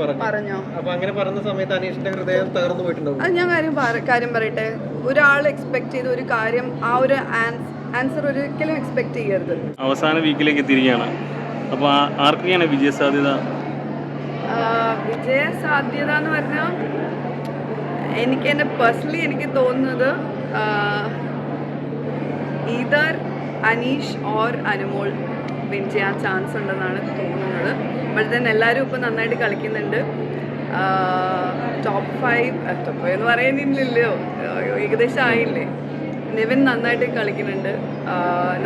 പറഞ്ഞു. പറഞ്ഞോ? അങ്ങനെ പറഞ്ഞ സമയത്ത് അനീഷിന്റെ ഹൃദയം തകർന്നു പോയിട്ടുണ്ടാവും അത് ഞാൻ കാര്യം കാര്യം പറയട്ടെ. ഒരാൾ എക്സ്പെക്ട് ചെയ്ത ഒരു കാര്യം ആ ഒരു ആൻസർ ഒരിക്കലും എക്സ്പെക്ട് ചെയ്യരുത്. അവസാന വീക്കിലേക്ക് എത്തിയിരിക്കുകയാണ്. അപ്പൊ ആർക്കൊക്കെയാണ് വിജയ സാധ്യത വിജയ സാധ്യത എന്ന് പറഞ്ഞാൽ എനിക്ക് എന്റെ പേഴ്സണലി എനിക്ക് തോന്നുന്നത് either Aneesh or Anumol. Win ചെയ്യാൻ ചാൻസ് ഉണ്ടെന്നാണ് തോന്നുന്നത്. ബട്ട് തന്നെ എല്ലാവരും ഇപ്പം നന്നായിട്ട് കളിക്കുന്നുണ്ട്. ടോപ്പ് ഫൈവ് ടോപ്പ് ഫൈവ് എന്ന് പറയുന്നില്ലല്ലോ. ഏകദേശം ആയില്ലേ? നിവിൻ നന്നായിട്ട് കളിക്കുന്നുണ്ട്.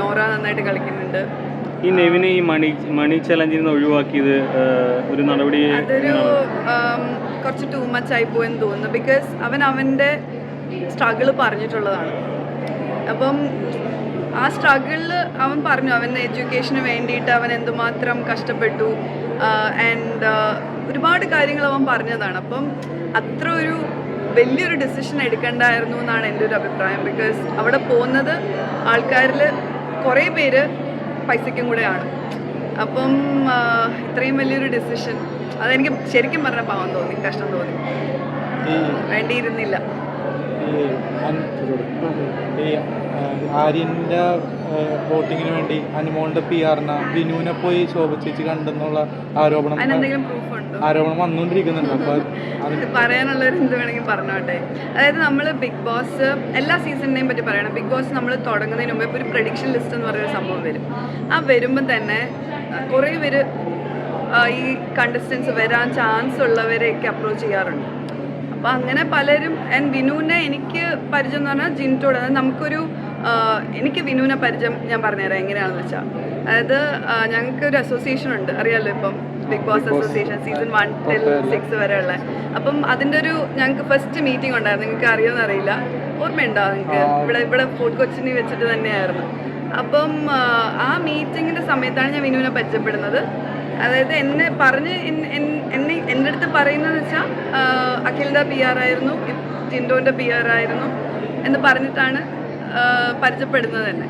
നോറ നന്നായിട്ട് കളിക്കുന്നുണ്ട്. ഈ നെവിനെ ഈ മണി മണി ചലഞ്ചിൽ നിന്ന് ഒഴിവാക്കിയത് ഒരു നടപടി അതൊരു കുറച്ച് ടൂ മച്ച് ആയി പോയെന്ന് തോന്നുന്നു. ബിക്കോസ് അവൻ അവന്റെ സ്ട്രഗിൾ പറഞ്ഞിട്ടുള്ളതാണ്. അപ്പം ആ സ്ട്രഗിളിൽ അവൻ പറഞ്ഞു അവൻ എഡ്യൂക്കേഷന് വേണ്ടിയിട്ട് അവൻ എന്തുമാത്രം കഷ്ടപ്പെട്ടു. ആൻഡ് ഒരുപാട് കാര്യങ്ങൾ അവൻ പറഞ്ഞതാണ്. അപ്പം അത്ര ഒരു വലിയൊരു ഡിസിഷൻ എടുക്കണ്ടായിരുന്നു എന്നാണ് എന്റെ ഒരു അഭിപ്രായം. ബിക്കോസ് അവിടെ പോകുന്നത് ആൾക്കാരിൽ കുറേ പേര് പൈസയ്ക്കും കൂടെയാണ്. അപ്പം ഇത്രയും വലിയൊരു ഡിസിഷൻ അതെനിക്ക് ശരിക്കും പറഞ്ഞ പാവം തോന്നി കഷ്ടം തോന്നി. വേണ്ടിയിരുന്നില്ല. ഈ ആര്യന്റെ വോട്ടിങ്ങിന് വേണ്ടി അനുമോളുടെ പി ആറിന വിനുവിനെ പോയി ശോഭ ചേച്ചി കണ്ടെന്നുള്ള ആരോപണം ആരോപണം വന്നുകൊണ്ടിരിക്കുന്നുണ്ട്. അപ്പൊ പറയാനുള്ളൊരു എന്ത് വേണമെങ്കിൽ പറഞ്ഞോട്ടെ. അതായത് നമ്മൾ ബിഗ് ബോസ് എല്ലാ സീസണിനെയും പറ്റി പറയണം. ബിഗ് ബോസ് നമ്മൾ തുടങ്ങുന്നതിന് മുമ്പ് ഇപ്പോൾ ഒരു പ്രഡിക്ഷൻ ലിസ്റ്റ് എന്ന് പറയുന്ന സംഭവം വരും. ആ വരുമ്പം തന്നെ കുറേ പേര് ഈ കണ്ടസ്റ്റൻസ് വരാൻ ചാൻസ് ഉള്ളവരെയൊക്കെ അപ്രോച്ച് ചെയ്യാറുണ്ട്. അപ്പോൾ അങ്ങനെ പലരും ആൻഡ് വിനുവിനെ എനിക്ക് പരിചയം എന്ന് പറഞ്ഞാൽ ജിന്റോട് അതായത് നമുക്കൊരു എനിക്ക് വിനുവിനെ പരിചയം ഞാൻ പറഞ്ഞുതരാം എങ്ങനെയാണെന്ന് വെച്ചാൽ. അതായത് ഞങ്ങൾക്ക് ഒരു അസോസിയേഷൻ ഉണ്ട് അറിയാലോ ഇപ്പം? Big Boss association season one till six വരെ ഉള്ള അപ്പം അതിന്റെ ഒരു ഞങ്ങൾക്ക് ഫസ്റ്റ് മീറ്റിംഗ് ഉണ്ടായിരുന്നു നിങ്ങൾക്ക് അറിയുമെന്ന് അറിയില്ല? ഓർമ്മയുണ്ടോ നിങ്ങൾക്ക്? ഇവിടെ ഇവിടെ ഫുഡ് കൊച്ചിനി വെച്ചിട്ട് തന്നെയായിരുന്നു. അപ്പം ആ, ആ മീറ്റിങ്ങിന്റെ സമയത്താണ് ഞാൻ വിനുവിനെ പരിചയപ്പെടുന്നത്. അതായത് എന്നെ പറഞ്ഞ് എന്നെ എന്റെ അടുത്ത് പറയുന്നതെന്ന് വെച്ചാൽ അഖിലിന്റെ പി ആർ ആയിരുന്നു ജിൻഡോന്റെ പി ആർ ആയിരുന്നു എന്ന് പറഞ്ഞിട്ടാണ് പരിചയപ്പെടുന്നത് തന്നെ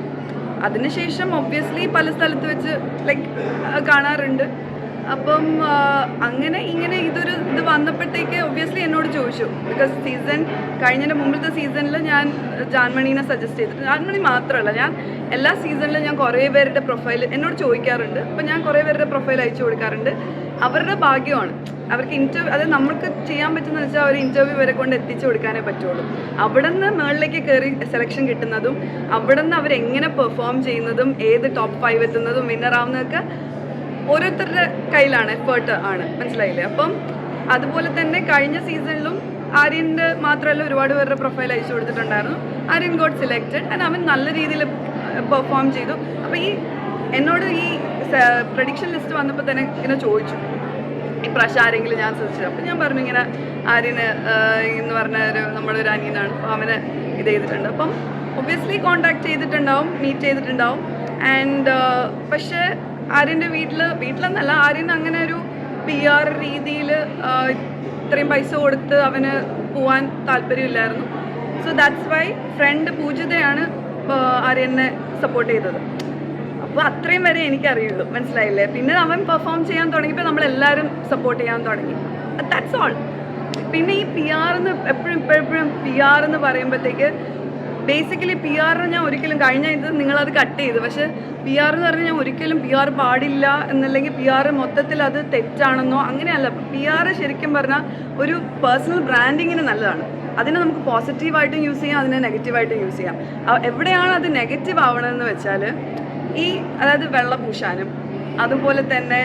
അതിനുശേഷം ഒബ്വിയസ്ലി പല സ്ഥലത്ത് വെച്ച് ലൈക്ക് കാണാറുണ്ട്. അപ്പം അങ്ങനെ ഇങ്ങനെ ഇതൊരു ഇത് വന്നപ്പോഴത്തേക്ക് ഒബ്വിയസ്ലി എന്നോട് ചോദിച്ചു. ബിക്കോസ് സീസൺ കഴിഞ്ഞതിന്റെ മുമ്പത്തെ സീസണിൽ ഞാൻ ജാൻമണീനെ സജസ്റ്റ് ചെയ്തിട്ട് ജാൻമണി മാത്രമല്ല ഞാൻ എല്ലാ സീസണിലും ഞാൻ കുറേ പേരുടെ പ്രൊഫൈൽ എന്നോട് ചോദിക്കാറുണ്ട്. അപ്പം ഞാൻ കുറേ പേരുടെ പ്രൊഫൈൽ അയച്ചു കൊടുക്കാറുണ്ട്. അവരുടെ ഭാഗ്യമാണ്. അവർക്ക് ഇന്റർവ്യൂ അതായത് നമുക്ക് ചെയ്യാൻ പറ്റുന്ന വെച്ചാൽ അവർ ഇന്റർവ്യൂ വരെ കൊണ്ട് എത്തിച്ചു കൊടുക്കാനേ പറ്റുള്ളൂ. അവിടെ നിന്ന് മുകളിലേക്ക് കയറി സെലക്ഷൻ കിട്ടുന്നതും അവിടെ നിന്ന് അവരെങ്ങനെ പെർഫോം ചെയ്യുന്നതും ഏത് ടോപ്പ് ഫൈവ് എത്തുന്നതും വിന്നർ ആവുന്നതൊക്കെ ഓരോരുത്തരുടെ കയ്യിലാണ് എഫേർട്ട് ആണ്. മനസ്സിലായില്ലേ? അപ്പം അതുപോലെ തന്നെ കഴിഞ്ഞ സീസണിലും ആര്യന്റെ മാത്രമല്ല ഒരുപാട് പേരുടെ പ്രൊഫൈൽ അയച്ചു കൊടുത്തിട്ടുണ്ടായിരുന്നു. ആര്യൻ ഗോഡ് സെലക്റ്റഡ് ആൻഡ് അവൻ നല്ല രീതിയിൽ പെർഫോം ചെയ്തു. അപ്പോൾ ഈ എന്നോട് ഈ പ്രഡിക്ഷൻ ലിസ്റ്റ് വന്നപ്പോൾ തന്നെ ഇങ്ങനെ ചോദിച്ചു. ഇപ്രാവശ്യം ആരെങ്കിലും ഞാൻ ശ്രദ്ധിച്ചത്? അപ്പം ഞാൻ പറഞ്ഞു ഇങ്ങനെ ആര്യന് എന്ന് പറഞ്ഞ ഒരു നമ്മുടെ ഒരു അനിയനാണ്. അപ്പോൾ അവനെ ഇത് ചെയ്തിട്ടുണ്ട്. അപ്പം ഒബ്വിയസ്ലി കോണ്ടാക്ട് ചെയ്തിട്ടുണ്ടാവും മീറ്റ് ചെയ്തിട്ടുണ്ടാവും. ആൻഡ് പക്ഷേ ആര്യന്റെ വീട്ടിൽ വീട്ടിലെന്നല്ല ആര്യൻ അങ്ങനെ ഒരു പി ആർ രീതിയിൽ ഇത്രയും പൈസ കൊടുത്ത് അവന് പോവാൻ താല്പര്യമില്ലായിരുന്നു. സോ ദാറ്റ്സ് വൈ ഫ്രണ്ട് പൂജിതയാണ് ആര്യനെ സപ്പോർട്ട് ചെയ്തത്. അപ്പോൾ അത്രയും വരെ എനിക്കറിയുള്ളൂ മനസ്സിലായില്ലേ? പിന്നെ അവൻ പെർഫോം ചെയ്യാൻ തുടങ്ങിയപ്പോൾ നമ്മളെല്ലാവരും സപ്പോർട്ട് ചെയ്യാൻ തുടങ്ങി. ദാറ്റ്സ് ഓൾ പിന്നെ ഈ പി ആർ എന്ന് എപ്പോഴും ഇപ്പോഴെപ്പോഴും പി ആർ എന്ന് പറയുമ്പോഴത്തേക്ക് ബേസിക്കലി പി ആറിന് ഞാൻ ഒരിക്കലും കഴിഞ്ഞ ഇത് നിങ്ങളത് കട്ട് ചെയ്തു. പക്ഷെ പി ആർ എന്ന് പറഞ്ഞാൽ ഞാൻ ഒരിക്കലും പി ആർ പാടില്ല എന്നല്ലെങ്കിൽ പി ആർ മൊത്തത്തിൽ അത് തെറ്റാണെന്നോ അങ്ങനെയല്ല. പി ആർ ശരിക്കും പറഞ്ഞാൽ ഒരു പേഴ്സണൽ ബ്രാൻഡിങ്ങിന് നല്ലതാണ്. അതിനെ നമുക്ക് പോസിറ്റീവായിട്ടും യൂസ് ചെയ്യാം അതിനെ നെഗറ്റീവായിട്ടും യൂസ് ചെയ്യാം. എവിടെയാണ് അത് നെഗറ്റീവ് ആവണമെന്ന് വെച്ചാൽ ഈ അതായത് വെള്ളം പൂശാനും അതുപോലെ തന്നെ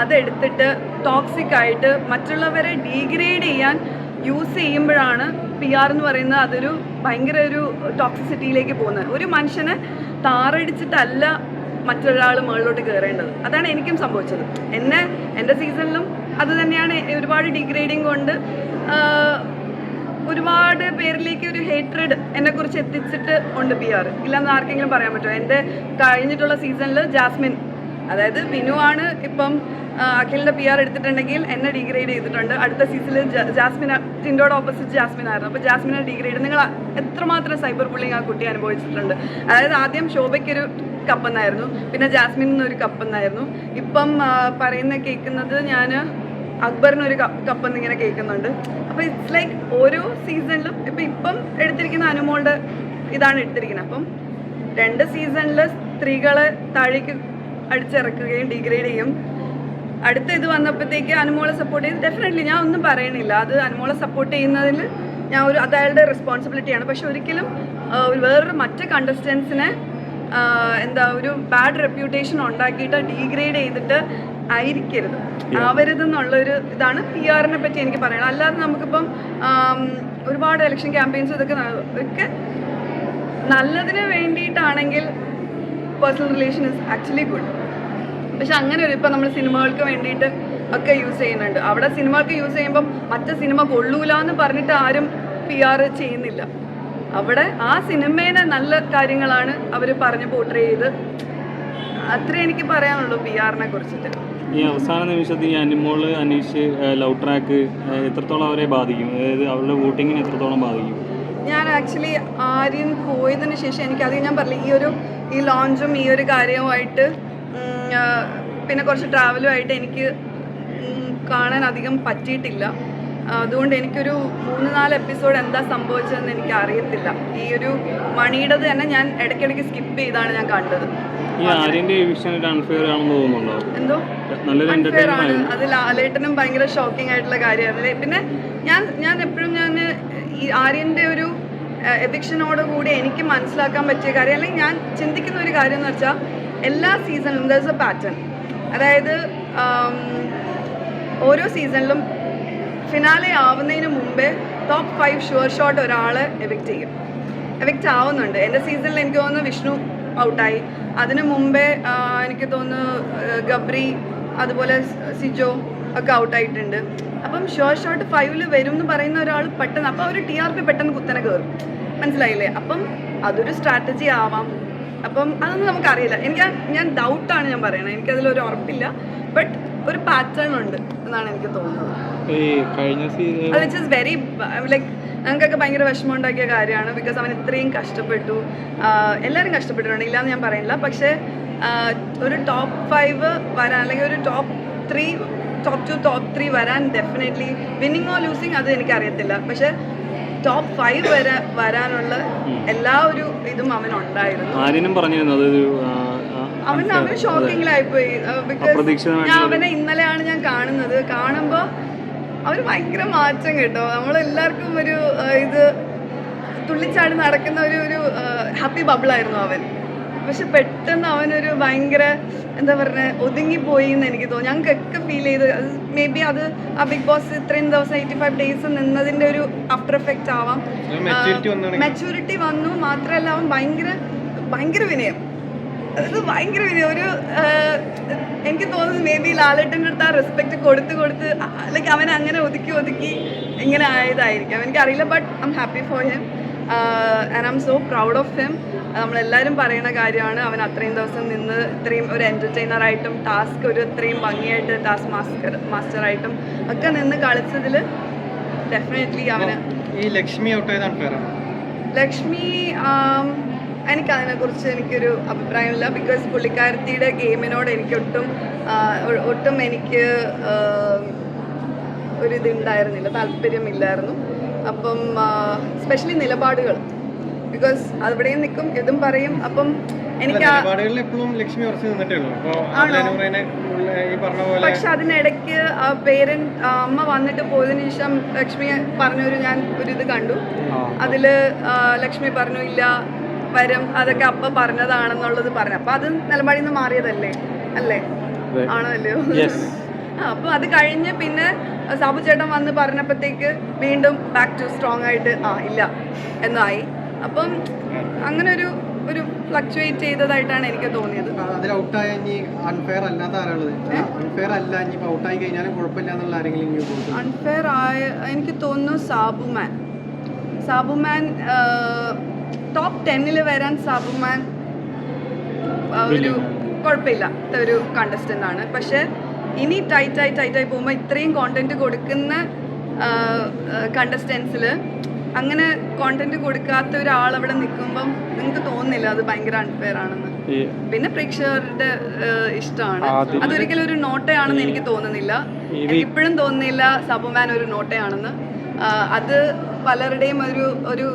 അതെടുത്തിട്ട് ടോക്സിക് ആയിട്ട് മറ്റുള്ളവരെ ഡീഗ്രേഡ് ചെയ്യാൻ യൂസ് ചെയ്യുമ്പോഴാണ് പി ആർ എന്ന് പറയുന്നത് അതൊരു ഭയങ്കര ഒരു ടോക്സിസിറ്റിയിലേക്ക് പോകുന്നത്. ഒരു മനുഷ്യനെ താറടിച്ചിട്ടല്ല മറ്റൊരാൾ മുകളിലോട്ട് കയറേണ്ടത് അതാണ് എനിക്കും സംഭവിച്ചത്. എന്നെ എന്റെ സീസണിലും അത് തന്നെയാണ് ഒരുപാട് ഡിഗ്രേഡിങ് കൊണ്ട് ഒരുപാട് പേരിലേക്ക് ഒരു ഹേറ്റ്രഡ് എന്നെ കുറിച്ച് എത്തിച്ചിട്ട് ഉണ്ട് പി ആർ ഇല്ലെന്ന് ആർക്കെങ്കിലും പറയാൻ പറ്റുമോ? എന്റെ കഴിഞ്ഞിട്ടുള്ള സീസണിൽ ജാസ്മിൻ അതായത് വിനു ആണ് ഇപ്പം അഖിലിന്റെ പി ആർ എടുത്തിട്ടുണ്ടെങ്കിൽ എന്നെ ഡിഗ്രേഡ് ചെയ്തിട്ടുണ്ട്. അടുത്ത സീസണിൽ ജാസ്മിൻ ടിൻഡോട് ഓപ്പോസിറ്റ് ജാസ്മിൻ ആയിരുന്നു. അപ്പോൾ ജാസ്മിനെ ഡിഗ്രേഡ് നിങ്ങൾ എത്രമാത്രം സൈബർ ബുള്ളിങ് ആ കുട്ടി അനുഭവിച്ചിട്ടുണ്ട്? അതായത് ആദ്യം ശോഭയ്ക്കൊരു കപ്പെന്നായിരുന്നു പിന്നെ ജാസ്മിൻ എന്നൊരു കപ്പെന്നായിരുന്നു. ഇപ്പം പറയുന്ന കേൾക്കുന്നത് ഞാൻ അക്ബറിനൊരു കപ്പ് എന്നിങ്ങനെ കേൾക്കുന്നുണ്ട്. അപ്പോൾ ഇറ്റ്സ് ലൈക്ക് ഓരോ സീസണിലും ഇപ്പം ഇപ്പം എടുത്തിരിക്കുന്ന അനുമോളുടെ ഇതാണ് എടുത്തിരിക്കുന്നത്. അപ്പം രണ്ട് സീസണിൽ സ്ത്രീകളെ താഴേക്ക് അടിച്ചിറക്കുകയും ഡിഗ്രേഡ് ചെയ്യും. അടുത്ത ഇത് വന്നപ്പോഴത്തേക്ക് അനുമോളെ സപ്പോർട്ട് ചെയ്ത് ഡെഫിനറ്റ്ലി ഞാൻ ഒന്നും പറയണില്ല. അത് അനുമോളെ സപ്പോർട്ട് ചെയ്യുന്നതിൽ ഞാൻ ഒരു അത് അയാളുടെ റെസ്പോൺസിബിലിറ്റിയാണ് പക്ഷെ ഒരിക്കലും ഒരു വേറൊരു മറ്റ് കണ്ടസ്റ്റൻസിനെ എന്താ ഒരു ബാഡ് റെപ്യൂട്ടേഷൻ ഉണ്ടാക്കിയിട്ട് ഡീഗ്രേഡ് ചെയ്തിട്ട് ആയിരിക്കരുത്. ആവരുത് എന്നുള്ളൊരു ഇതാണ് പി ആറിനെ പറ്റി എനിക്ക് പറയണം അല്ലാതെ നമുക്കിപ്പം ഒരുപാട് ഇലക്ഷൻ ക്യാമ്പയിൻസ് ഇതൊക്കെ ഒക്കെ നല്ലതിന് വേണ്ടിയിട്ടാണെങ്കിൽ personal relation is actually good പക്ഷെ അങ്ങനെ ഒരു ഇപ്പം നമ്മൾ സിനിമകൾക്ക് വേണ്ടിയിട്ട് ഒക്കെ യൂസ് ചെയ്യുന്നുണ്ട്. അവിടെ സിനിമകൾക്ക് യൂസ് ചെയ്യുമ്പം മറ്റേ സിനിമ കൊള്ളൂല എന്ന് പറഞ്ഞിട്ട് ആരും പി ആർ ചെയ്യുന്നില്ല. അവിടെ ആ സിനിമേനെ നല്ല കാര്യങ്ങളാണ് അവർ പറഞ്ഞ് പോർട്രേ ചെയ്ത്. അത്രേ എനിക്ക് പറയാനുള്ളൂ പി ആറിനെ കുറിച്ചിട്ട്. ഈ അവസാന നിമിഷത്തിൽ ഈ അനിമോൾ അനീഷ് ലവ് ട്രാക്ക് എത്രത്തോളം അവരെ ബാധിക്കും? അതായത് അവരുടെ വോട്ടിങ്ങിന് എത്രത്തോളം ബാധിക്കും? ഞാൻ ആക്ച്വലി ആര്യൻ പോയതിന് ശേഷം എനിക്ക് അത് ഞാൻ പറഞ്ഞില്ല ഈ ഒരു ഈ ലോഞ്ചും ഈ ഒരു കാര്യവുമായിട്ട് പിന്നെ കുറച്ച് ട്രാവലുമായിട്ട് എനിക്ക് കാണാൻ അധികം പറ്റിയിട്ടില്ല. അതുകൊണ്ട് എനിക്കൊരു മൂന്ന് നാല് എപ്പിസോഡ് എന്താ സംഭവിച്ചതെന്ന് എനിക്ക് അറിയത്തില്ല. ഈ ഒരു മണിയുടേത് തന്നെ ഞാൻ ഇടയ്ക്കിടയ്ക്ക് സ്കിപ്പ് ചെയ്താണ് ഞാൻ കണ്ടത്. അൺഫെയർ എന്തോ? ആണ്. അത് ലാലേട്ടനും ഭയങ്കര ഷോക്കിംഗ് ആയിട്ടുള്ള കാര്യമായിരുന്നു പിന്നെ ഞാൻ ഞാൻ എപ്പോഴും ഞാൻ ഈ ആര്യന്റെ ഒരു എവിക്ഷനോട് കൂടി എനിക്ക് മനസ്സിലാക്കാൻ പറ്റിയ കാര്യം അല്ലെങ്കിൽ ഞാൻ ചിന്തിക്കുന്ന ഒരു കാര്യം എന്ന് വെച്ചാൽ എല്ലാ സീസണിലും ദർ എ പാറ്റേൺ അതായത് ഓരോ സീസണിലും ഫിനാലെ ആവുന്നതിന് മുമ്പേ ടോപ്പ് ഫൈവ് ഷുവർ ഷോട്ട് ഒരാളെ എവിക്റ്റ് ചെയ്യും. എവിക്റ്റ് ആവുന്നുണ്ട്. എന്റെ സീസണിൽ എനിക്ക് തോന്നുന്നു വിഷ്ണു ഔട്ടായി. അതിനു മുമ്പേ എനിക്ക് തോന്നുന്നു ഗബ്രി അതുപോലെ സിജോ ഒക്കെ ഔട്ടായിട്ടുണ്ട് അപ്പം ഷുവർ ഷോട്ട് ഫൈവിൽ വരും എന്ന് പറയുന്ന ഒരാൾ പെട്ടെന്ന് അപ്പം അവർ ടി ആർ പി പെട്ടെന്ന് കുത്തനെ കയറും മനസ്സിലായില്ലേ? അപ്പം അതൊരു സ്ട്രാറ്റജി ആവാം. അപ്പം അതൊന്നും നമുക്കറിയില്ല. എനിക്ക് ഞാൻ ഡൗട്ടാണ് ഞാൻ പറയണത് എനിക്കതിലൊരു ഉറപ്പില്ല. ബട്ട് ഒരു പാറ്റേൺ ഉണ്ട് എന്നാണ് എനിക്ക് തോന്നുന്നത്. വിച്ച് ഇസ് വെരി ലൈക്ക് ഞങ്ങൾക്കൊക്കെ ഭയങ്കര വിഷമം ഉണ്ടാക്കിയ കാര്യമാണ്. ബിക്കോസ് അവൻ ഇത്രയും കഷ്ടപ്പെട്ടു. എല്ലാവരും കഷ്ടപ്പെട്ടിട്ടുണ്ട്. ഇല്ലാന്ന് ഞാൻ പറയുന്നില്ല പക്ഷേ ഒരു ടോപ്പ് ഫൈവ് വരാൻ അല്ലെങ്കിൽ ഒരു top three top two top three വരാൻ ഡെഫിനറ്റ്ലി വിന്നിങ് ഓർ ലൂസിങ് അത് എനിക്കറിയത്തില്ല. പക്ഷെ ടോപ്പ് ഫൈവ് വരെ വരാനുള്ള എല്ലാ ഒരു ഇതും അവൻ ഉണ്ടായിരുന്നു. അവൻ അവൻ ഷോക്കിംഗ് ആയിപ്പോയി ബിക്കോസ് ഞാൻ അവനെ ഇന്നലെയാണ് ഞാൻ കാണുന്നത്. കാണുമ്പോൾ അവന് ഭയങ്കര മാറ്റം കേട്ടോ. നമ്മളെല്ലാവർക്കും ഒരു ഇത് തുള്ളിച്ചാടി നടക്കുന്ന ഒരു ഒരു ഹാപ്പി ബബിളായിരുന്നു അവൻ. പക്ഷെ പെട്ടെന്ന് അവനൊരു ഭയങ്കര എന്താ പറയുക ഒതുങ്ങിപ്പോയി എന്ന് എനിക്ക് തോന്നി ഞങ്ങൾക്കൊക്കെ ഫീൽ ചെയ്ത് മേ ബി അത് ആ ബിഗ് ബോസ് ഇത്രയും ദിവസം എയ്റ്റി ഫൈവ് ഡേയ്സ് നിന്നതിന്റെ ഒരു ആഫ്റ്റർ എഫക്റ്റ് ആവാം. മെച്ചൂരിറ്റി വന്നു മാത്രമല്ല അവൻ ഭയങ്കര ഭയങ്കര വിനയം. അത് ഭയങ്കര വിനയം. ഒരു എനിക്ക് തോന്നുന്നു മേ ബി ലാലേട്ടന്റെ അടുത്ത് ആ റെസ്പെക്ട് കൊടുത്ത് കൊടുത്ത് ലൈക്ക് അവൻ അങ്ങനെ ഒതുക്കി ഒതുക്കി ഇങ്ങനെ ആയതായിരിക്കും. എനിക്ക് അറിയില്ല but I am happy for him and I am so proud of him നമ്മളെല്ലാവരും പറയുന്ന കാര്യമാണ്. അവൻ അത്രയും ദിവസം നിന്ന് ഇത്രയും ഒരു എന്റർടൈനറായിട്ടും ടാസ്ക് ഒരു ഇത്രയും ഭംഗിയായിട്ട് ടാസ്ക് മാസ്റ്റർ മാസ്റ്ററായിട്ടും ഒക്കെ നിന്ന് കളിച്ചതിൽ ഡെഫിനറ്റ്ലി അവന് ഈ ലക്ഷ്മി ലക്ഷ്മി എനിക്ക് എനിക്കതിനെക്കുറിച്ച് എനിക്കൊരു അഭിപ്രായമില്ല. ബിക്കോസ് പുള്ളിക്കാരത്തിയുടെ ഗെയിമിനോട് എനിക്കൊട്ടും ഒട്ടും ഒട്ടും എനിക്ക് ഒരു ഇതുണ്ടായിരുന്നില്ല. താല്പര്യമില്ലായിരുന്നു. അപ്പം സ്പെഷ്യലി നിലപാടുകൾ. ബിക്കോസ് അവിടെയും നിൽക്കും ഇതും പറയും. അപ്പം എനിക്ക് ആ- എപ്പോഴും ലക്ഷ്മി ഉറച്ചു നിന്നിട്ടേ ഉള്ളൂ. പക്ഷെ അതിനിടയ്ക്ക് പേരൻ അമ്മ വന്നിട്ട് പോയതിനു ശേഷം ലക്ഷ്മി പറഞ്ഞൊരു ഞാൻ ഒരു ഇത് കണ്ടു. അതിൽ ആ, ലക്ഷ്മി പറഞ്ഞു ഇല്ല വരും. അതൊക്കെ അപ്പ പറഞ്ഞതാണെന്നുള്ളത് പറഞ്ഞു. അപ്പൊ അത് നിലപാടിൽ നിന്ന് മാറിയതല്ലേ? അല്ലേ. ആണോ അല്ലയോ ആ അപ്പൊ അത് കഴിഞ്ഞ് പിന്നെ സാബു ചേട്ടൻ വന്ന് പറഞ്ഞപ്പോഴത്തേക്ക് വീണ്ടും ബാക്ക് ടു സ്ട്രോങ് ആയിട്ട് ആ ഇല്ല എന്നായി. അപ്പം അങ്ങനെ ഒരു ഒരു ഫ്ലക്ച്വേറ്റ് ചെയ്തതായിട്ടാണ് എനിക്ക് തോന്നിയത്. അതിൽ ഔട്ടായ ഇനി അൺഫെയർ അല്ലാത്ത ആരാളുള്ളത് അൺഫെയർ അല്ല ഇനി ഔട്ടായി കഴിഞ്ഞാലും കുഴപ്പമില്ല എന്നുള്ള ആരെങ്കിലും അൺഫെയർ ആയ എനിക്ക് തോന്നുന്നു സാബുമാൻ സാബുമാൻ ടോപ്പ് ടെന്നിൽ വരാൻ സാബുമാൻ ഒരു കുഴപ്പമില്ല. ഒരു കണ്ടസ്റ്റന്റ് ആണ്. പക്ഷേ ഇനി ടൈറ്റായി ടൈറ്റായി പോകുമ്പോൾ ഇത്രയും കോണ്ടന്റ് കൊടുക്കുന്ന കണ്ടസ്റ്റൻസിൽ അങ്ങനെ കോണ്ടന്റ് കൊടുക്കാത്ത ഒരാൾ അവിടെ നിൽക്കുമ്പം നിങ്ങൾക്ക് തോന്നുന്നില്ല അത് ഭയങ്കര അൺഫെയർ ആണെന്ന്. പിന്നെ പ്രേക്ഷകരുടെ ഇഷ്ടമാണ്. അതൊരിക്കലും ഒരു നോട്ടയാണെന്ന് എനിക്ക് തോന്നുന്നില്ല. ഇപ്പോഴും തോന്നുന്നില്ല സബുമാൻ ഒരു നോട്ടയാണെന്ന്. അത് പലരുടെയും ഒരു ഒരു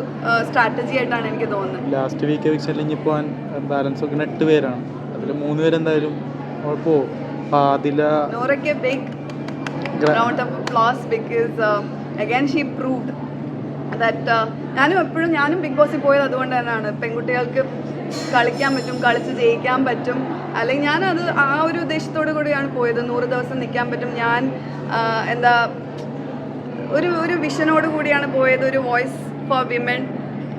സ്ട്രാറ്റജി ആയിട്ടാണ് എനിക്ക് തോന്നുന്നത്. ലാസ്റ്റ് വീക്ക് വെച്ചല്ലെങ്കിൽ പോകാൻ ബാലൻസ് ഒക്കെ എട്ട് പേരാണ്. അതിൽ മൂന്ന് പേരെന്തായാലും പോവും. Adila നോറയ്ക്ക് big Gra- of because applause she proved proved uh, ഞാനും എപ്പോഴും ഞാനും ബിഗ് ബോസിൽ പോയത് അതുകൊണ്ട് തന്നെയാണ്. പെൺകുട്ടികൾക്ക് കളിക്കാൻ പറ്റും കളിച്ച് ജയിക്കാൻ പറ്റും. അല്ലെങ്കിൽ ഞാനത് ആ ഒരു ഉദ്ദേശത്തോടു കൂടിയാണ് പോയത്. നൂറ് ദിവസം നിൽക്കാൻ പറ്റും. ഞാൻ എന്താ ഒരു ഒരു വിഷനോട് കൂടിയാണ് പോയത്. ഒരു വോയിസ് ഫോർ വിമൻ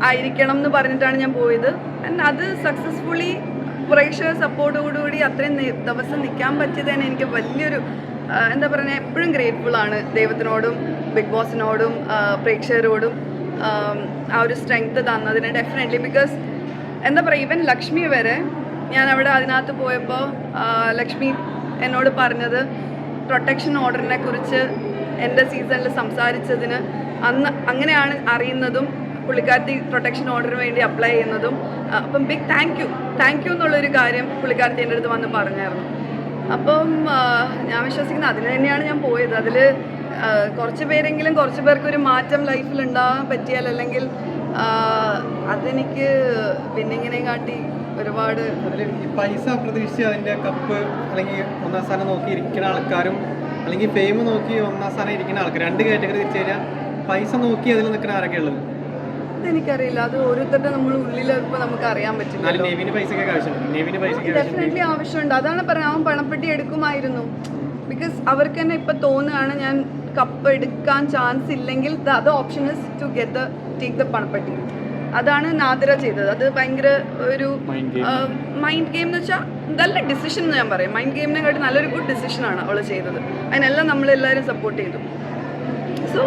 ആയിരിക്കണം എന്ന് പറഞ്ഞിട്ടാണ് ഞാൻ പോയത്. ആൻഡ് അത് സക്സസ്ഫുള്ളി പ്രേക്ഷക സപ്പോർട്ടോടുകൂടി അത്രയും ദിവസം നിൽക്കാൻ പറ്റിയത് തന്നെ എനിക്ക് വലിയൊരു എന്താ പറയുക എപ്പോഴും ഗ്രേറ്റ്ഫുൾ ആണ് ദൈവത്തിനോടും ബിഗ് ബോസിനോടും പ്രേക്ഷകരോടും ആ ഒരു സ്ട്രെങ്ത് തന്നതിന് ഡെഫിനറ്റ്ലി ബിക്കോസ് എന്താ പറയുക ഈവൻ ലക്ഷ്മി വരെ ഞാൻ അവിടെ അതിനകത്ത് പോയപ്പോൾ ലക്ഷ്മി എന്നോട് പറഞ്ഞത് പ്രൊട്ടക്ഷൻ ഓർഡറിനെ കുറിച്ച് എന്റെ സീസണിൽ സംസാരിച്ചതിന് അന്ന് അങ്ങനെയാണ് അറിയുന്നതും പുള്ളിക്കാരത്തി പ്രൊട്ടക്ഷൻ ഓർഡറിന് വേണ്ടി അപ്ലൈ ചെയ്യുന്നതും അപ്പം big thank you thank you എന്നുള്ളൊരു കാര്യം പുള്ളിക്കാരത്തി എന്റെ അടുത്ത് വന്ന് പറഞ്ഞായിരുന്നു. അപ്പം ഞാൻ വിശ്വസിക്കുന്നത് അതിന് തന്നെയാണ് ഞാൻ പോയത്. അതിൽ കുറച്ച് പേരെങ്കിലും കുറച്ച് പേർക്ക് ഒരു മാറ്റം ലൈഫിൽ ഉണ്ടാകാൻ പറ്റിയാൽ അല്ലെങ്കിൽ അതെനിക്ക് ഇങ്ങനെ കാട്ടി ഒരുപാട് പൈസ പ്രതീക്ഷിച്ച് അതിന്റെ കപ്പ് അല്ലെങ്കിൽ ഒന്നാം സ്ഥാനം നോക്കി ഇരിക്കുന്ന ആൾക്കാരും അല്ലെങ്കിൽ ഫെയിം നോക്കി ഒന്നാം സ്ഥാനം ഇരിക്കുന്ന ആൾക്കാർ രണ്ട് കാറ്റഗറി തിരിച്ചു കഴിഞ്ഞാൽ പൈസ നോക്കി അതിൽ നിൽക്കുന്ന ആരൊക്കെ ഉള്ളത്? അതെനിക്കറിയില്ല അത് ഓരോരുത്തരുടെ നമ്മൾ ഉള്ളിൽ ഇപ്പോൾ നമുക്ക് അറിയാൻ പറ്റില്ല ആവശ്യമുണ്ട്. ഡെഫിനറ്റ്ലി അതാണ് പറഞ്ഞത്. അവൻ പണപ്പെട്ടി എടുക്കുമായിരുന്നു. ബിക്കോസ് അവർക്ക് തന്നെ ഇപ്പൊ തോന്നുകയാണ് ഞാൻ കപ്പ് എടുക്കാൻ ചാൻസ് ഇല്ലെങ്കിൽ the other option is to get the take the പണപ്പെട്ടി. അതാണ് നാദിര ചെയ്തത്. അത് ഭയങ്കര ഒരു മൈൻഡ് ഗെയിം എന്ന് വെച്ചാൽ നല്ല ഡിസിഷൻ എന്ന് ഞാൻ പറയും. മൈൻഡ് ഗെയിമിനെ കാട്ടി നല്ലൊരു ഗുഡ് ഡിസിഷനാണ് അവൾ ചെയ്തത്. അതിനെല്ലാം നമ്മളെല്ലാവരും സപ്പോർട്ട് ചെയ്തു. സോ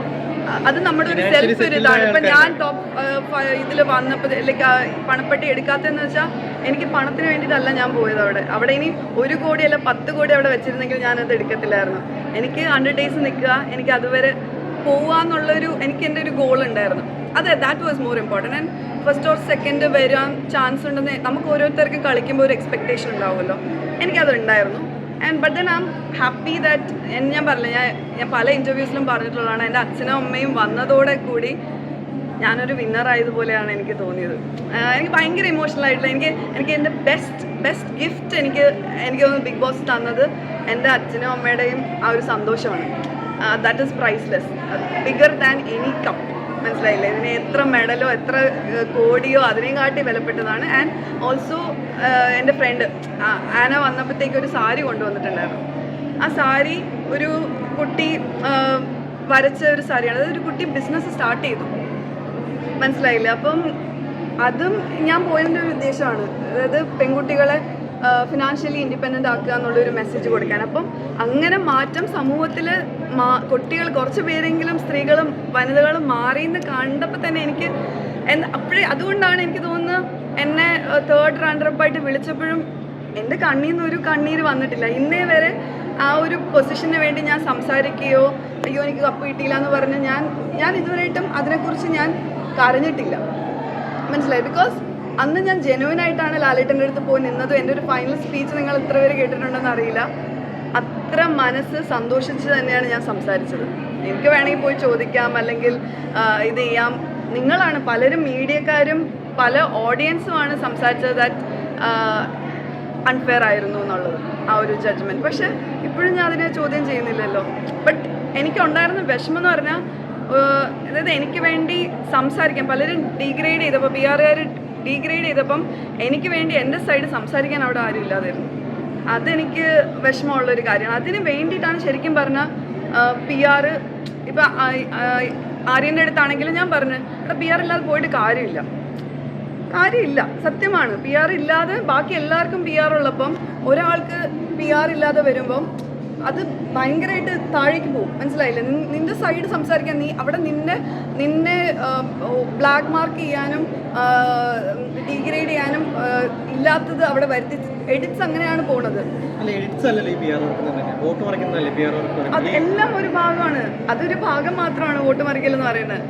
അത് നമ്മുടെ ഒരു സെൽഫ് ഒരു ഇതാണ്. ഇപ്പം ഞാൻ ടോപ്പ് ഇതിൽ വന്നപ്പോൾ ലൈക്ക് പണപ്പെട്ടി എടുക്കാത്തതെന്ന് വെച്ചാൽ എനിക്ക് പണത്തിന് വേണ്ടിയിട്ടല്ല ഞാൻ പോയത് അവിടെ. അവിടെ ഇനി ഒരു കോടി അല്ല പത്ത് കോടി അവിടെ വെച്ചിരുന്നെങ്കിൽ ഞാനത് എടുക്കത്തില്ലായിരുന്നു. എനിക്ക് ഹൺഡ്രഡ് ഡേയ്സ് നിൽക്കുക എനിക്ക് അതുവരെ പോവാന്നുള്ളൊരു എനിക്ക് എന്റെ ഒരു ഗോൾ ഉണ്ടായിരുന്നു. അതെ that was more important and first or second വരാൻ ചാൻസ് ഉണ്ടെന്ന് നമുക്ക് ഓരോരുത്തർക്കും കളിക്കുമ്പോൾ ഒരു എക്സ്പെക്ടേഷൻ ഉണ്ടാവുമല്ലോ. എനിക്കത് ഉണ്ടായിരുന്നു. And but then I am happy that ഞാൻ പറഞ്ഞില്ല ഞാൻ ഞാൻ പല ഇന്റർവ്യൂസിലും പറഞ്ഞിട്ടുള്ളതാണ്. എന്റെ അച്ഛനും അമ്മയും വന്നതോടെ കൂടി ഞാനൊരു വിന്നർ ആയതുപോലെയാണ് എനിക്ക് തോന്നിയത്. എനിക്ക് ഭയങ്കര ഇമോഷണൽ ആയിട്ടുള്ള എനിക്ക് എനിക്ക് എന്റെ ബെസ്റ്റ് ബെസ്റ്റ് ഗിഫ്റ്റ് എനിക്ക് എനിക്ക് തോന്നുന്നു ബിഗ് ബോസ് തന്നത് എന്റെ അച്ഛനും അമ്മയുടെയും ആ ഒരു സന്തോഷമാണ്. That is priceless bigger than any cup മനസ്സിലായില്ലേ? ഇതിന് എത്ര മെഡലോ എത്ര കോടിയോ അതിനെയും കാട്ടി വിലപ്പെട്ടതാണ് ആൻഡ് ഓൾസോ എന്റെ ഫ്രണ്ട് ആന വന്നപ്പോഴത്തേക്ക് ഒരു സാരി കൊണ്ടുവന്നിട്ടുണ്ടായിരുന്നു. ആ സാരി ഒരു കുട്ടി വരച്ച ഒരു സാരിയാണ്. അതായത് ഒരു കുട്ടി ബിസിനസ് സ്റ്റാർട്ട് ചെയ്തു. മനസ്സിലായില്ലേ? അപ്പം അതും ഞാൻ പോയതിന്റെ ഒരു ഉദ്ദേശമാണ്. അതായത് പെൺകുട്ടികളെ ഫിനാൻഷ്യലി ഇൻഡിപെൻഡന്റ് ആക്കുക എന്നുള്ളൊരു മെസ്സേജ് കൊടുക്കാൻ. അപ്പം അങ്ങനെ മാറ്റം സമൂഹത്തിൽ മാ കുട്ടികൾ കുറച്ച് പേരെങ്കിലും സ്ത്രീകളും വനിതകളും മാറിയെന്ന് കണ്ടപ്പോൾ തന്നെ എനിക്ക് അപ്പോഴേ അതുകൊണ്ടാണ് എനിക്ക് തോന്നുന്നത് എന്നെ തേർഡ് റണ്ണറപ്പായിട്ട് വിളിച്ചപ്പോഴും എന്റെ കണ്ണിൽ നിന്ന് ഒരു കണ്ണീര് വന്നിട്ടില്ല. ഇന്നേ വരെ ആ ഒരു പൊസിഷന് വേണ്ടി ഞാൻ സംസാരിക്കുകയോ അയ്യോ എനിക്ക് കപ്പ് കിട്ടിയില്ല എന്ന് പറഞ്ഞ് ഞാൻ ഞാൻ ഇതുവരെയായിട്ടും അതിനെക്കുറിച്ച് ഞാൻ കരഞ്ഞിട്ടില്ല. മനസ്സിലായി? ബിക്കോസ് അന്ന് ഞാൻ ജെനുവൻ ആയിട്ടാണ് ലാലേട്ടന്റെ അടുത്ത് പോയി നിന്നത്. എന്റെ ഒരു ഫൈനൽ സ്പീച്ച് നിങ്ങൾ എത്ര പേര് കേട്ടിട്ടുണ്ടെന്ന് അറിയില്ല. അത്ര മനസ്സ് സന്തോഷിച്ച് തന്നെയാണ് ഞാൻ സംസാരിച്ചത്. എനിക്ക് വേണമെങ്കിൽ പോയി ചോദിക്കാം അല്ലെങ്കിൽ ഇത് ചെയ്യാം. നിങ്ങളാണ് പലരും മീഡിയക്കാരും പല ഓഡിയൻസുമാണ് സംസാരിച്ചത് ദാറ്റ് അൺഫെയർ ആയിരുന്നു എന്നുള്ളത് ആ ഒരു ജഡ്ജ്മെന്റ് പക്ഷേ ഇപ്പോഴും ഞാൻ അതിനെ ചോദ്യം ചെയ്യുന്നില്ലല്ലോ. ബട്ട് എനിക്കുണ്ടായിരുന്ന വിഷമം എന്ന് പറഞ്ഞാൽ അതായത് എനിക്ക് വേണ്ടി സംസാരിക്കാൻ പലരും ഡിഗ്രേഡ് ചെയ്തപ്പോൾ ബി ആറുകാർ ഡീഗ്രേഡ് ചെയ്തപ്പം എനിക്ക് വേണ്ടി എന്റെ സൈഡ് സംസാരിക്കാൻ അവിടെ ആരും ഇല്ലാതായിരുന്നു. അതെനിക്ക് വിഷമമുള്ളൊരു കാര്യമാണ്. അതിന് വേണ്ടിയിട്ടാണ് ശരിക്കും പറഞ്ഞാൽ പി ആർ ഇപ്പം ആര്യന്റെ അടുത്താണെങ്കിലും ഞാൻ പറഞ്ഞു എടാ പി ആർ ഇല്ലാതെ പോയിട്ട് കാര്യമില്ല. കാര്യമില്ല. സത്യമാണ്. പി ആർ ഇല്ലാതെ ബാക്കി എല്ലാവർക്കും പി ആർ ഉള്ളപ്പം ഒരാൾക്ക് പി ആർ ഇല്ലാതെ വരുമ്പം അത് ഭയങ്കരമായിട്ട് താഴേക്ക് പോകും. മനസ്സിലായില്ലേ? നിന്റെ സൈഡ് സംസാരിക്കാൻ നീ അവിടെ നിന്നെ നിന്നെ ബ്ലാക്ക് മാർക്ക് ചെയ്യാനും ഡീഗ്രേഡ് ചെയ്യാനും ഇല്ലാത്തത് അവിടെ വരുത്തി എഡിറ്റ്സ് അങ്ങനെയാണ് പോണത്. അതെല്ലാം ഒരു ഭാഗമാണ്. അതൊരു ഭാഗം മാത്രമാണ് വോട്ട് മറിക്കൽ എന്ന് പറയുന്നത്.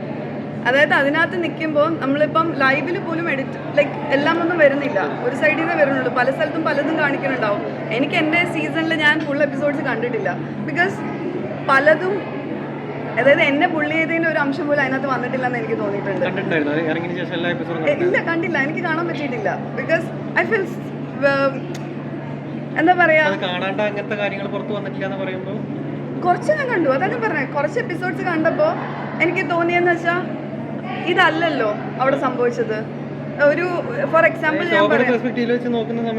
അതായത് അതിനകത്ത് നിൽക്കുമ്പോൾ നമ്മളിപ്പം ലൈവിൽ പോലും എഡിറ്റ് ലൈക്ക് എല്ലാം ഒന്നും വരുന്നില്ല. ഒരു സൈഡിൽ നിന്ന് വരുന്നുള്ളൂ. പല സ്ഥലത്തും പലതും കാണിക്കുന്നുണ്ടാവും എനിക്ക് എന്റെ സീസണിൽ ഞാൻ ഫുൾ എപ്പിസോഡ്സ് കണ്ടിട്ടില്ല. ബിക്കോസ് പലതും അതായത് എന്നെ പുള്ളി ചെയ്തതിന്റെ ഒരു അംശം പോലും അതിനകത്ത് വന്നിട്ടില്ലെന്ന് എനിക്ക് തോന്നിയിട്ടുണ്ട്. ഇല്ല കണ്ടില്ല. എനിക്ക് കാണാൻ പറ്റിയിട്ടില്ല. ബിക്കോസ് ഐ ഫീൽ എന്താ പറയാ? അത് കാണാണ്ട് അങ്ങനത്തെ കാര്യങ്ങൾ പുറത്ത് വന്നിട്ടില്ല എന്ന് പറയുമ്പോൾ കുറച്ച് ഞാൻ കണ്ടു. അതാണ് പറഞ്ഞത്. കുറച്ച് എപ്പിസോഡ്സ് കണ്ടപ്പോൾ എനിക്ക് തോന്നിയെന്ന് വെച്ചാൽ ഇതല്ലല്ലോ അവിടെ സംഭവിച്ചത്. ഒരു ഫോർ എക്സാമ്പിൾ ഞാൻ പറയാം.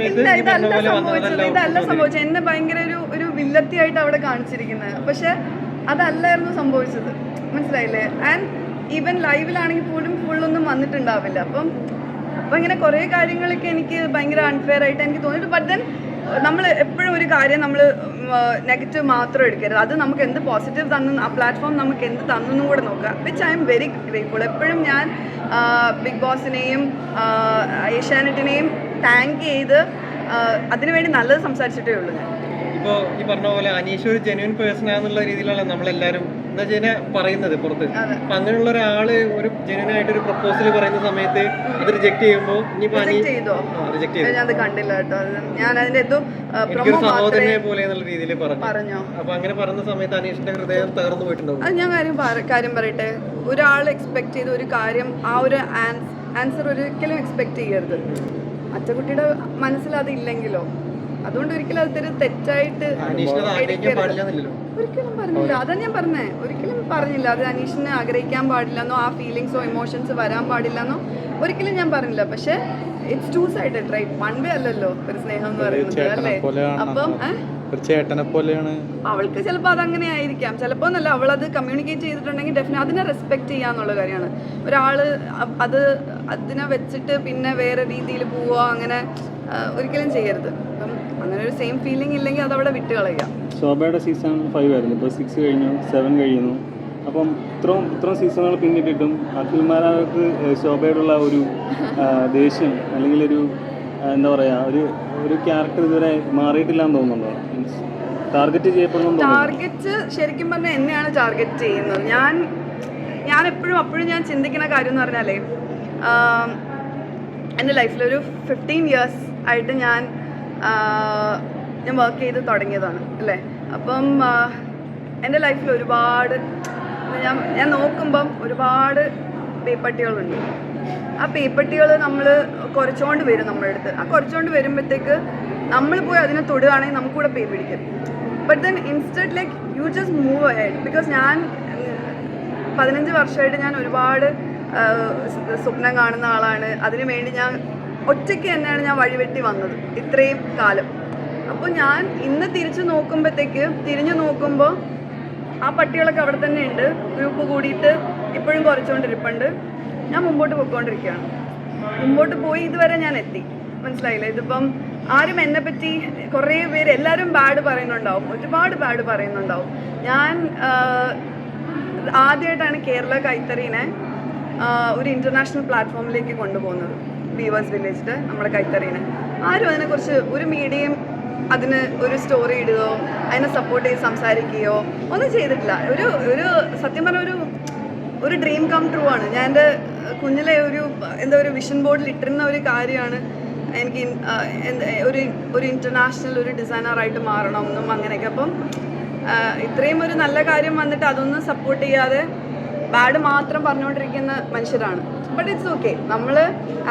ഇല്ല ഇതല്ല സംഭവിച്ചത് ഇതല്ല സംഭവിച്ചത്. എന്നെ ഭയങ്കര ഒരു ഒരു വില്ലത്തിയായിട്ട് അവിടെ കാണിച്ചിരിക്കുന്നത്. പക്ഷെ അതല്ലായിരുന്നു സംഭവിച്ചത്. മനസ്സിലായില്ലേ? ആൻഡ് ഈവൻ ലൈവിലാണെങ്കിൽ പോലും ഫുള്ളൊന്നും വന്നിട്ടുണ്ടാവില്ല. അപ്പം അപ്പം ഇങ്ങനെ കുറേ കാര്യങ്ങളൊക്കെ എനിക്ക് ഭയങ്കര അൺഫെയർ ആയിട്ട് എനിക്ക് തോന്നിയിട്ട് ബട്ട് ദെൻ നമ്മൾ എപ്പോഴും ഒരു കാര്യം നമ്മൾ നെഗറ്റീവ് മാത്രം എടുക്കരുത്. അത് നമുക്ക് എന്ത് പോസിറ്റീവ് തന്നു ആ പ്ലാറ്റ്ഫോം നമുക്ക് എന്ത് തന്നെന്നും കൂടെ നോക്കുക. Which I am very grateful എപ്പോഴും ഞാൻ ബിഗ് ബോസിനെയും ഏഷ്യാനെറ്റിനെയും താങ്ക് ചെയ്ത് അതിനുവേണ്ടി നല്ലത് സംസാരിച്ചിട്ടേ ഉള്ളൂ ഞാൻ. ഇപ്പോ ഈ പറഞ്ഞ പോലെ അനീഷ് ഒരു ജെന്യൂൻ പേഴ്സൺ ആണെന്നുള്ള രീതിയിലാണ് നമ്മളെല്ലാരും എന്താ വെച്ചാൽ പറയുന്നത് പുറത്ത്. അപ്പൊ അങ്ങനെയുള്ള ഒരാൾ ഒരു ജെന്യൂൻ ആയിട്ട് ഒരു പ്രപ്പോസൽ പറയുന്ന സമയത്ത് അത് റിജക്ട് ചെയ്യുമ്പോൾ ഇനിയിപ്പോ റിജക്ട് ചെയ്തോ. ഞാൻ അത് കണ്ടില്ല കേട്ടോ. ഞാൻ അതിന്റെ എന്തോ പ്രൊമോ എനിക്കൊരു സഹോദരനെ പോലെ എന്നുള്ള രീതിയിൽ പറഞ്ഞു. അപ്പൊ അങ്ങനെ പറഞ്ഞ സമയത്ത് അനീഷിന്റെ ഹൃദയം തകർന്നു പോയിട്ടുണ്ടാവും. അത് ഞാൻ കാര്യം കാര്യം പറയട്ടെ. ഒരാൾ എക്സ്പെക്ട് ചെയ്ത ഒരു കാര്യം ആ ഒരു ആൻസർ ഒരിക്കലും എക്സ്പെക്ട് ചെയ്യരുത്. മറ്റേ മനസ്സിൽ അത് ഇല്ലെങ്കിലോ? അതുകൊണ്ട് ഒരിക്കലും അതൊരു തെറ്റായിട്ട് ഒരിക്കലും പറഞ്ഞില്ല. അതാ ഞാൻ പറഞ്ഞേ. ഒരിക്കലും പറഞ്ഞില്ല. അത് അനീഷിനെ ആഗ്രഹിക്കാൻ പാടില്ലെന്നോ ആ ഫീലിങ്സോ ഇമോഷൻസ് വരാൻ പാടില്ലെന്നോ ഒരിക്കലും ഞാൻ പറഞ്ഞില്ല. പക്ഷെ it's two sided right one way അല്ലല്ലോ ഒരു സ്നേഹം എന്ന് പറയുന്നത് അല്ലേ? അപ്പം ഏഹ് ഒരു ചേട്ടനെ പോലെയാണ്. അവൾക്ക് ചിലപ്പോൾ അതങ്ങനെ ആയിരിക്കാം. ചിലപ്പോ എന്നല്ല അവൾ അത് കമ്മ്യൂണിക്കേറ്റ് ചെയ്തിട്ടുണ്ടെങ്കിൽ ഡെഫിനറ്റ് അതിനെ റെസ്പെക്ട് ചെയ്യാന്നുള്ള കാര്യമാണ്. ഒരാൾ അത് അതിനെ വെച്ചിട്ട് പിന്നെ വേറെ രീതിയിൽ പോവുക അങ്ങനെ ഒരിക്കലും ചെയ്യരുത്. അങ്ങനെ ഒരു സെയിം ഫീലിംഗ് ഇല്ലെങ്കിൽ അതവിടെ വിട്ട് കളയുക. ശോഭയുടെ സീസൺ ഫൈവ് ആയിരുന്നു. ഇപ്പോൾ സിക്സ് കഴിഞ്ഞു സെവൻ കഴിയുന്നു. അപ്പം ഇത്രയും ഇത്രയും സീസണുകൾ പിന്നിട്ടിട്ടും അഖിൽമാരാക്ക് ശോഭയോടുള്ള ഒരു ദേഷ്യം അല്ലെങ്കിൽ ഒരു എന്താ പറയുക ഒരു ഒരു ക്യാരക്ടർ ഇതുവരെ മാറിയിട്ടില്ല എന്ന് തോന്നുന്നുണ്ടോ? ടാർഗറ്റ് ചെയ്യപ്പെടുന്നു ടാർഗറ്റ് ശരിക്കും പറഞ്ഞാൽ എന്നെയാണ് ടാർഗറ്റ് ചെയ്യുന്നത്. ഞാൻ ഞാൻ എപ്പോഴും അപ്പോഴും ഞാൻ ചിന്തിക്കുന്ന കാര്യം എന്ന് പറഞ്ഞാലേ എന്റെ ലൈഫിൽ ഒരു ഫിഫ്റ്റീൻ ഇയേഴ്സ് ആയിട്ട് ഞാൻ ഞാൻ വർക്ക് ചെയ്ത് തുടങ്ങിയതാണ് അല്ലേ? അപ്പം എന്റെ ലൈഫിൽ ഒരുപാട് ഞാൻ ഞാൻ നോക്കുമ്പം ഒരുപാട് പേപ്പട്ടികളുണ്ട്. ആ പേപ്പട്ടികൾ നമ്മൾ കുറച്ചുകൊണ്ട് വരും നമ്മുടെ അടുത്ത്. ആ കുറച്ചുകൊണ്ട് വരുമ്പോഴത്തേക്ക് നമ്മൾ പോയി അതിനെ തൊടുകയാണെങ്കിൽ നമുക്കൂടെ പേ പിടിക്കും. But then instead like you just move ahead because ഞാൻ പതിനഞ്ച് വർഷമായിട്ട് ഞാൻ ഒരുപാട് സ്വപ്നം കാണുന്ന ആളാണ്. അതിനു വേണ്ടി ഞാൻ ഒറ്റയ്ക്ക് തന്നെയാണ് ഞാൻ വഴിവെട്ടി വന്നത് ഇത്രയും കാലം. അപ്പോൾ ഞാൻ ഇന്ന് തിരിച്ചു നോക്കുമ്പോഴത്തേക്ക് തിരിഞ്ഞു നോക്കുമ്പോൾ ആ പട്ടികളൊക്കെ അവിടെ തന്നെ ഉണ്ട്. ഗ്രൂപ്പ് കൂടിയിട്ട് ഇപ്പോഴും കുറച്ചുകൊണ്ടിരിപ്പുണ്ട് ഞാൻ മുമ്പോട്ട് പോയിക്കൊണ്ടിരിക്കുകയാണ്. മുമ്പോട്ട് പോയി ഇതുവരെ ഞാൻ എത്തി. മനസ്സിലായില്ല? ഇതിപ്പം ആരും എന്നെ പറ്റി കുറേ പേര് എല്ലാവരും ബാഡ് പറയുന്നുണ്ടാവും. ഒരുപാട് ബാഡ് പറയുന്നുണ്ടാവും. ഞാൻ ആദ്യമായിട്ടാണ് കേരള കൈത്തറീനെ ഒരു ഇന്റർനാഷണൽ പ്ലാറ്റ്ഫോമിലേക്ക് കൊണ്ടുപോകുന്നത്. ബീവേഴ്സ് വില്ലേജിൽ നമ്മുടെ കൈത്തറീനെ ആരും അതിനെക്കുറിച്ച് ഒരു മീഡിയം അതിന് ഒരു സ്റ്റോറി ഇടുകയോ അതിനെ സപ്പോർട്ട് ചെയ്ത് സംസാരിക്കുകയോ ഒന്നും ചെയ്തിട്ടില്ല. ഒരു ഒരു സത്യം പറഞ്ഞ ഒരു ഒരു ഡ്രീം കം ട്രൂ ആണ്. ഞാൻ എന്റെ കുഞ്ഞിലെ ഒരു എന്താ ഒരു വിഷൻ ബോർഡിൽ ഇട്ടിരുന്ന ഒരു കാര്യമാണ് എനിക്ക് ഒരു ഒരു ഇന്റർനാഷണൽ ഒരു ഡിസൈനറായിട്ട് മാറണം എന്നും അങ്ങനെയൊക്കെ. അപ്പം ഇത്രയും ഒരു നല്ല കാര്യം വന്നിട്ട് അതൊന്നും സപ്പോർട്ട് ചെയ്യാതെ ബാഡ് മാത്രം പറഞ്ഞുകൊണ്ടിരിക്കുന്ന മനുഷ്യരാണ്. ബട്ട് ഇറ്റ്സ് ഓക്കെ നമ്മൾ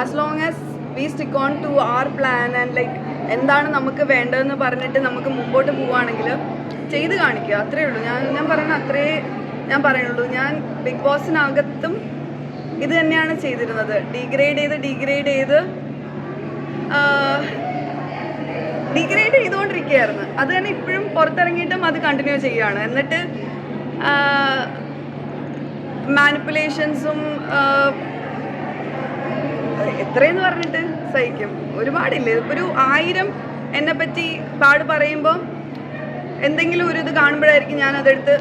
as long as we stick on to our plan and like എന്താണ് നമുക്ക് വേണ്ടതെന്ന് പറഞ്ഞിട്ട് നമുക്ക് മുമ്പോട്ട് പോവുകയാണെങ്കിൽ ചെയ്ത് കാണിക്കുക. അത്രേ ഉള്ളൂ. ഞാൻ ഞാൻ പറയുന്ന അത്രേ ഞാൻ പറയുള്ളൂ ഞാൻ ബിഗ് ബോസിനകത്തും ഇത് തന്നെയാണ് ചെയ്തിരുന്നത്. ഡിഗ്രേഡ് ചെയ്ത് ഡിഗ്രേഡ് ചെയ്ത് ഡിഗ്രേഡ് ചെയ്തുകൊണ്ടിരിക്കുകയായിരുന്നു. അത് തന്നെ ഇപ്പോഴും പുറത്തിറങ്ങിയിട്ടും അത് കണ്ടിന്യൂ ചെയ്യുകയാണ്. എന്നിട്ട് മാനിപ്പുലേഷൻസും എത്രയെന്ന് പറഞ്ഞിട്ട് സഹിക്കും. ഒരുപാടില്ലേ? ഒരു ആയിരം എന്നെ പറ്റി പാട് പറയുമ്പോൾ എന്തെങ്കിലും ഒരു ഇത് കാണുമ്പോഴായിരിക്കും ഞാൻ അതെടുത്ത്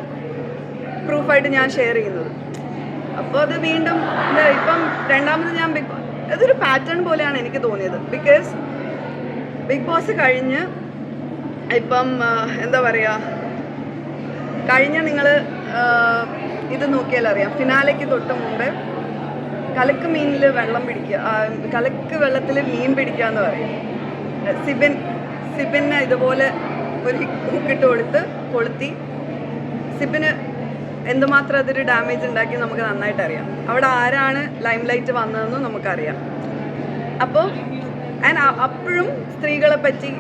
പ്രൂഫായിട്ട് ഞാൻ ഷെയർ ചെയ്യുന്നത്. അപ്പോൾ അത് വീണ്ടും ഇപ്പം രണ്ടാമത് ഞാൻ ബിഗ് അതൊരു പാറ്റേൺ പോലെയാണ് എനിക്ക് തോന്നിയത്. ബിക്കോസ് ബിഗ് ബോസ് കഴിഞ്ഞ് ഇപ്പം എന്താ പറയുക കഴിഞ്ഞ നിങ്ങൾ ഇത് നോക്കിയാൽ അറിയാം ഫിനാലയ്ക്ക് തൊട്ട് മുമ്പേ കലക്ക് മീനിൽ വെള്ളം പിടിക്കുക കലക്ക് വെള്ളത്തിൽ മീൻ പിടിക്കുക എന്ന് പറയും സിബിൻ സിബിന് ഇതുപോലെ ഒരു ഹുക്കിട്ട് കൊടുത്ത് കൊളുത്തി. സിബിന് എന്തുമാത്രം അതൊരു ഡാമേജ് ഉണ്ടാക്കി നമുക്ക് നന്നായിട്ട് അറിയാം. അവിടെ ആരാണ് ലൈം ലൈറ്റ് വന്നതെന്നും നമുക്കറിയാം. അപ്പോൾ ആൻഡ് അപ്പോഴും സ്ത്രീകളെ പറ്റി